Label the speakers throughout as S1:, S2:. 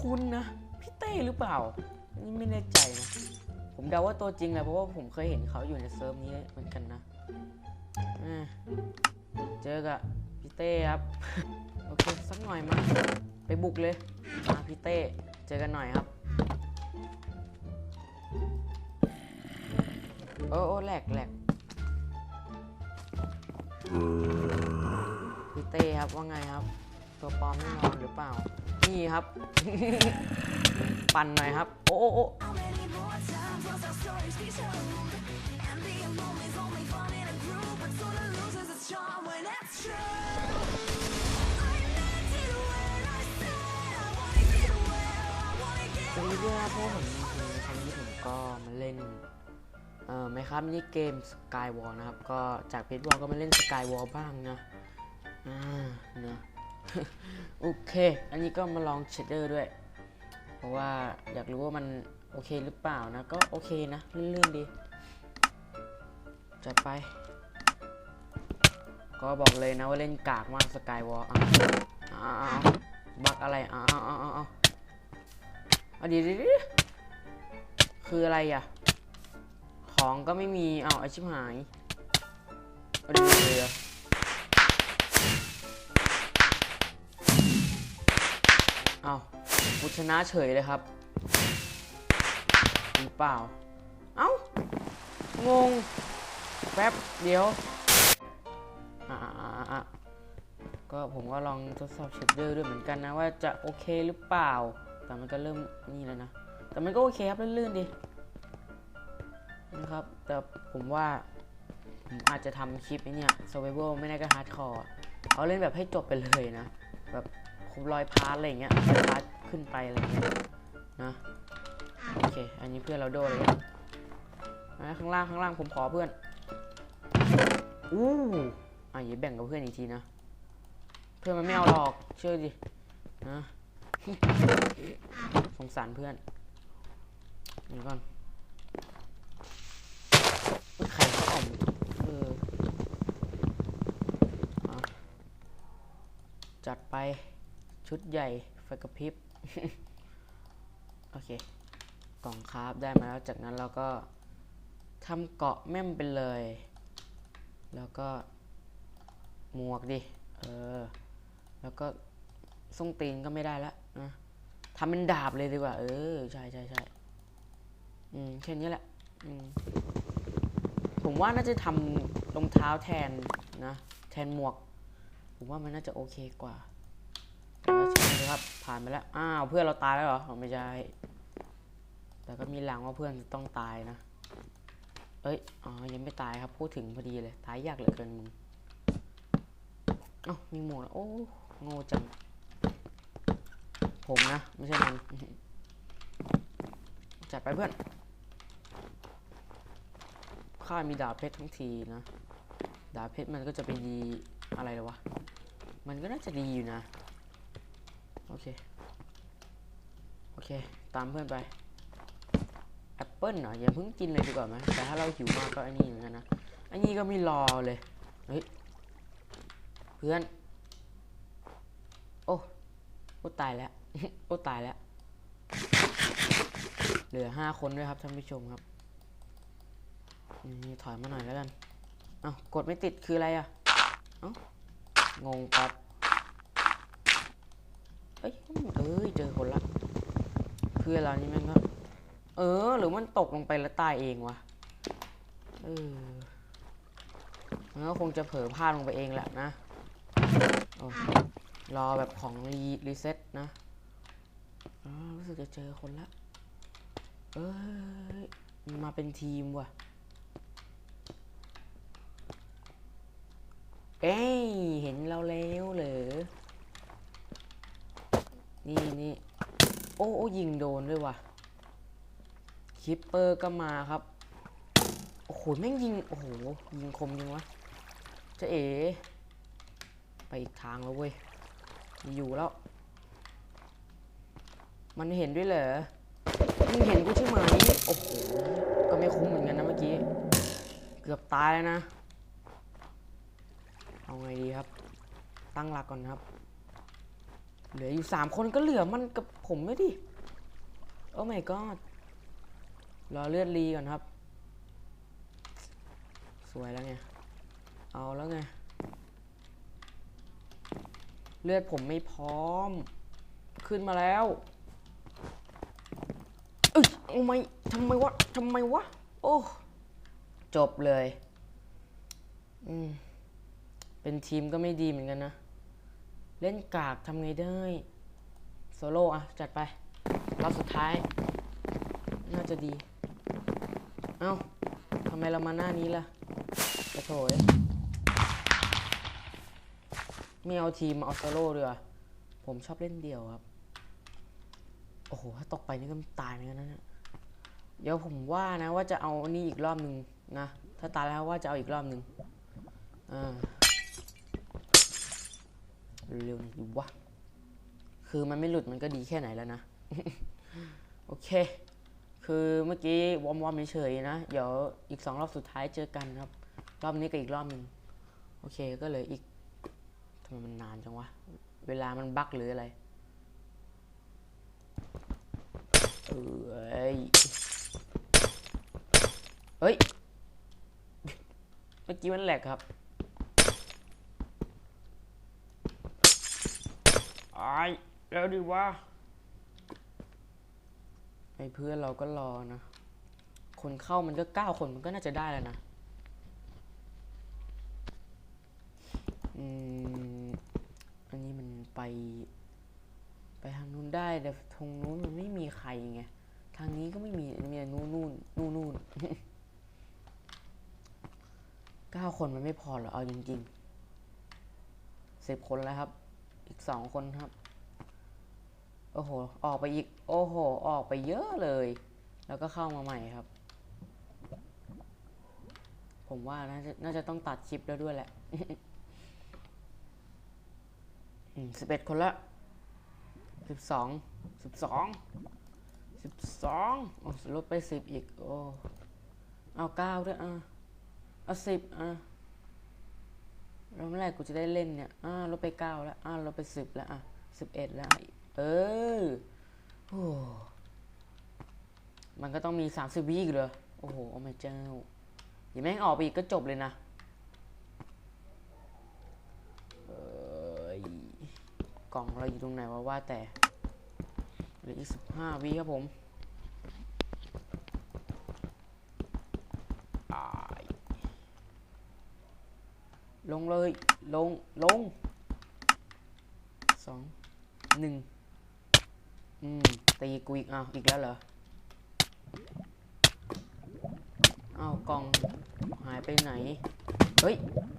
S1: คุ้นๆนะ พี่เต้หรือเปล่านนี้ไม่แน่ใจนะ ผมเดาว่าตัวจริงแหละเพราะว่าผมเคยเห็นเขาอยู่ในเซิร์ฟนี้เหมือนกันนะเจอกับพี่เต้ครับ โอเค สักหน่อยมา ไปบุกเลย มาพี่เต้ เจอกันหน่อยครับ โอ้โอ้แหลกแหลกพี่เต้ครับว่าไงครับ ตัวปลอมไม่นอนหรือเปล่า นี่ครับ ปั่นหน่อยครับ โอ้โอ้จะเรื่พราะผมในครั้งนี้ผมก็มาเล่นเอ่อไหมครับนี่เกม Skywall นะครับ ก็จากเพชรวอลก็มาเล่น Skywall บ้างนะอ่านะ โอเค อันนี้ก็มาลองเชดเดอร์ด้วย เพราะว่าอยากรู้ว่ามันโอเคหรือเปล่านะ ก็โอเคนะลื่นๆดีจัดไป ก็บอกเลยนะว่าเล่นกากมาก Skywall อะอ่าบักอะไรอ่าอ่าอ่าอ่าเอาดีดีดีคืออะไรอะ ของก็ไม่มี เอาไอชิบหายเอาดีดีเลย กูชนะเฉยเลยครับหรือเปล่า เอ้า งง แป๊บเดี๋ยวอ่าก็ผมก็ลองทดสอบเชดเดอร์ด้วยเหมือนกันนะว่าจะโอเคหรือเปล่า แต่มันก็เริ่มนี่แล้วนะ แต่มันก็โอเคครับลื่นๆดีนะครับ แต่ผมว่าผมอาจจะทำคลิปไอ้เนี่ย survival ไม่ได้ก็ hardcore เอาเล่นแบบให้จบไปเลยนะ แบบครบร้อยพาร์ทอะไรอย่างเงี้ยร้อยพาร์ท ขึ้นไปอะไรอย่างเงี้ยนะโอเค อันนี้เพื่อนเราโดนเลยนะข้างล่างข้างล่างผมขอเพื่อนอู้อะอย่าแบ่งกับเพื่อนอีกทีนะเพื่อนมันไม่เอาหรอกเชื่อดินะสงสารเพื่อนเดี๋ยวก่อนอุ๊ยใครเขาอ่อมเอออะจัดไปชุดใหญ่ไฟกระพริบ โอเค กล่องคราฟได้มาแล้ว จากนั้นเราก็ทำเกาะแม่มไปเลย แล้วก็หมวกดิ เออ แล้วก็ส้งตีนก็ไม่ได้ละนะทำเป็นดาบเลยดีกว่า เออ ใช่ใช่ใช่อืมแค่นี้แหละ อืม ผมว่าน่าจะทำรองเท้าแทนนะ แทนหมวก ผมว่ามันน่าจะโอเคกว่า นะครับ ผ่านไปแล้ว อ้าว เพื่อนเราตายแล้วเหรอ ไม่ใช่ แต่ก็มีหลังว่าเพื่อนจะต้องตายนะ เอ้ย อ๋อ ยังไม่ตายครับ พูดถึงพอดีเลย ตายยากเหลือเกินมึงเอ้ามีหมวกโอ้ โง่จัง ผมนะ ไม่ใช่มัน จัดไปเพื่อน ข้ามีดาบเพชรทั้งทีนะ ดาบเพชรมันก็จะไปดีอะไรเลยวะ มันก็น่าจะดีอยู่นะ โอเค โอ เคตามเพื่อนไปแอปเปิ้ลเหรออย่าเพิ่งกินเลยดีกว่าไหมแต่ถ้าเราหิวมากก็อันนี้เหมือนกันนะอันนี้ก็ไม่รอเลยเฮ้ยเพื่อน โอ้โอ้ตายแล้วโอ้ตายแล้ว เหลือห้าคนด้วยครับท่านผู้ชมครับนี่ถอยมาหน่อยแล้วกันเอ้ากดไม่ติดคืออะไรอะเอ้างงปั๊บเอ้ยเอ้ยเจอคนละ คืออะไรนี่ม่งก็เออ หรือมันตกลงไปแล้วตายเองวะเออมันก็คงจะเผลอพลาดลงไปเองแหละนะโอ้รอแบบของรีรีเซ็ตนะออรู้สึกจะเจอคนละ เอ้ยมันมาเป็นทีมว่ะ เอ้ย เห็นเราแล้วเหรอ นี่นี่ โอ้โอ้ยิงโดนด้วยว่ะคิปเปอร์ก็มาครับ โอ้โห แม่งยิง โอ้โห ยิงคมยิงวะเจะเอ๋ไปอีกทางแล้วเว้ยอยู่แล้ว มันเห็นด้วยเหรอมึงเห็นกูใช่ไหมโอ้โห ก็ไม่คุ้มเหมือนกันนะเมื่อกี้ เกือบตายแล้วนะ เอาไงดีครับ ตั้งหลักก่อนครับ เหลืออยู่สามคนก็เหลือมันกับผมไม่ดิ โอ้ my god รอเลือดรีก่อนครับ สวยแล้วไง เอาแล้วไง เลือดผมไม่พร้อม ขึ้นมาแล้วเอ้ยเอไม่ทำไมวะทำไมวะ โอ้ จบเลย อืม เป็นทีมก็ไม่ดีเหมือนกันนะ เล่นกากทำไงได้โซโล่อะจัดไปรอบสุดท้าย น่าจะดี เอ้าทำไมเรามาหน้านี้ล่ะกระโถยไม่เอาทีมเอาโซโล่ด้วยอผมชอบเล่นเดี่ยวครับ โอ้โห ถ้าตกไปนี่ก็ตายเหมือนกันนะเดี๋ยวผมว่านะว่าจะเอานนี้อีกรอบหนึ่งนะ ถ้าตายแล้วว่าจะเอาอีกรอบหนึ่งอ่า เร็วๆหน่อยดิวะคือมันไม่หลุดมันก็ดีแค่ไหนแล้วนะ โอเค คือเมื่อกี้วอมวอมเฉยๆนะ เดี๋ยวอีกสองรอบสุดท้ายเจอกันครับ รอบนี้กับอีกรอบหนึ่งโอเคก็เหลยอีกทำไมมันนานจังวะ เวลามันบั๊กหรืออะไรเอ้ยเฮ้ย เมื่อกี้มันแหลกครับ ไอ้ายแล้วดิวะไอ้เพื่อนเราก็รอนะ คนเข้ามันก็เก้าคนมันก็น่าจะได้แล้วนะ อืม อันนี้มันไป ไปทางนู้นได้แต่ทางนู้นมันไม่มีใครไง ทางนี้ก็ไม่มีมีแต่นู่นนู่นนู่นนู่นเก้าคนมันไม่พอหรอ เอาจริงๆสิบคนแล้วครับ อีกสองคนครับ โอ้โห ออกไปอีก โอ้โห ออกไปเยอะเลย แล้วก็เข้ามาใหม่ครับ ผมว่าน่าจะน่าจะต้องตัดคลิปแล้วด้วยแหละสิบเอ็ดคนละสิบสองสิบสองสิบสองโอ้ลดไปสิบอีก โอ้ เอาเก้าด้วยอะเอาสิบอะ แล้วเมื่อไหร่กูจะได้เล่นเนี่ยอ่าลดไปเก้าแล้วอ่าลดไปสิบแล้วอะสิบเอ็ดแล้วเออโอ้มันก็ต้องมีสามสิบวิอีกเหรอโอ้โหโอ้ไม่เจ้าอย่าแม่งออกไปอีกก็จบเลยนะเอยกล่องเราอยู่ตรงไหนวะว่าแต่เหลืออีกสิบห้าวิครับผม ลงเลย ลง ลงสองหนึ่งอืม ตีกูอีกอ้าวอีกแล้วเหรออ้าวกล่องหายไปไหน เฮ้ย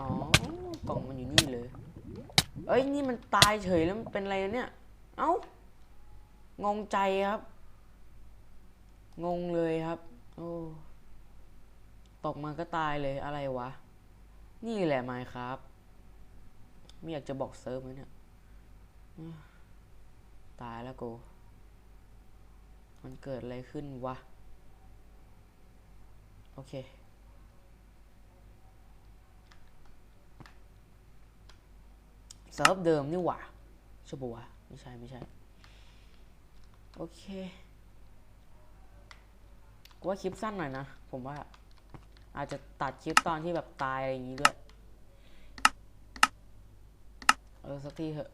S1: อ๋อ กล่องมันอยู่นี่เลย เอ้ย นี่มันตายเฉยแล้วมันเป็นอะไรเนี่ย เอ้างงใจครับ งงเลยครับ โอ้ ตกมาก็ตายเลยอะไรวะ นี่แหละไมค์ครับไม่อยากจะบอกเซิร์ฟเลยเนี่ย ตายแล้วกู มันเกิดอะไรขึ้นวะ โอเค เซิร์ฟเดิมนี่หว่าใช่ปะวะไม่ใช่ ไม่ใช่ โอเค กูว่าคลิปสั้นหน่อยนะ ผมว่า อาจจะตัดคลิปตอนที่แบบตายอะไรอย่างงี้ด้วย เออสักทีเถอะ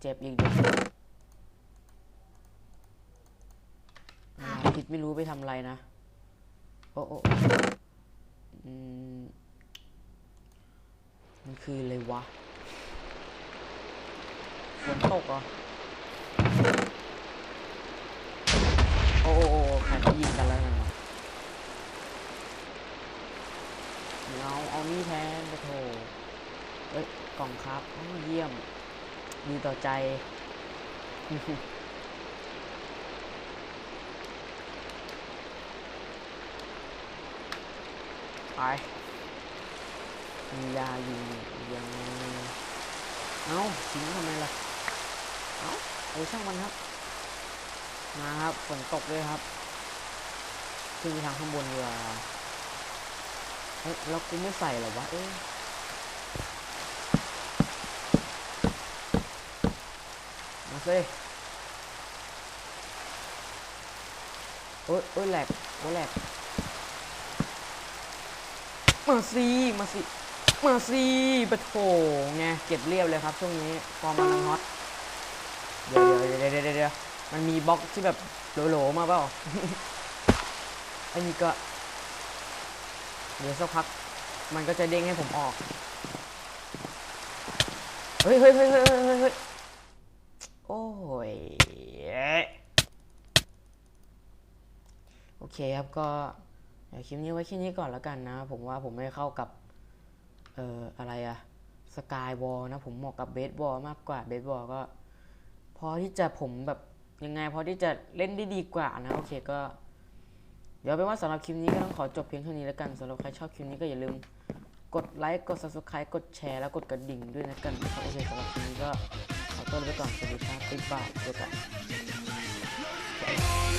S1: เจ็บอีกเดี๋ยวผิดไม่รู้ไปทำอะไรนะ โอ้โอ้อืมมันคืออะไรวะฝนตกเหรอ โอ้โอ้โอ้ใครเขายิงกันแล้วนะ เอาเอานี่แทนไปโถเอ้ยกล่องครับอ้าวเยี่ยม ดีต่อใจไปมียาอยู่ยังเอาทิ้งทำไมล่ะเอาเออช่างมันครับ มาครับฝนตกด้วยครับ ขึ้นไปทางข้างบนดีกว่า เฮ้ยแล้วกูไม่ใส่หรอวะเอ๊ะสิโอ๊ยโอ๊ยแหลกโอ๊ยแหลกมาสิมาสิมาสิปะโถไงเก็บเรียบเลยครับ ช่วงนี้ฟอร์มกำลังฮอตเดี๋ยวเดี๋ยวเดี๋ยวเดี๋ยวเดี๋ยวมันมีบล็อกที่แบบโหลๆมาเปล่าอันนี้ก็ เดี๋ยวสักพักมันก็จะเด้งให้ผมออกเฮ้ยเฮ้ยเฮ้ยเฮ้ยเฮ้ยเฮ้ยเฮ้ยโอ้ย โอเคครับก็เดี๋ยวคลิปนี้ไว้แค่นี้ก่อนแล้วกันนะ ผมว่าผมไม่เข้ากับ เอ่อ อะไรอะสกายวอลนะ ผมเหมาะกับเบสบอลมากกว่าเบสบอลก็พอที่จะผมแบบยังไงพอที่จะเล่นได้ดีกว่านะ โอเคก็ เดี๋ยวเป็นว่าสำหรับคลิปนี้ก็ต้องขอจบเพียงเท่านี้แล้วกันสำหรับใครชอบคลิปนี้ก็อย่าลืมกดไลค์กด subscribe กดแชร์แล้วกดกระดิ่งด้วยนะกันโอเคสำหรับคลิปนี้ก็ขอตัวไปก่อนสวัสดีครับบ๊ายบายเจอกัน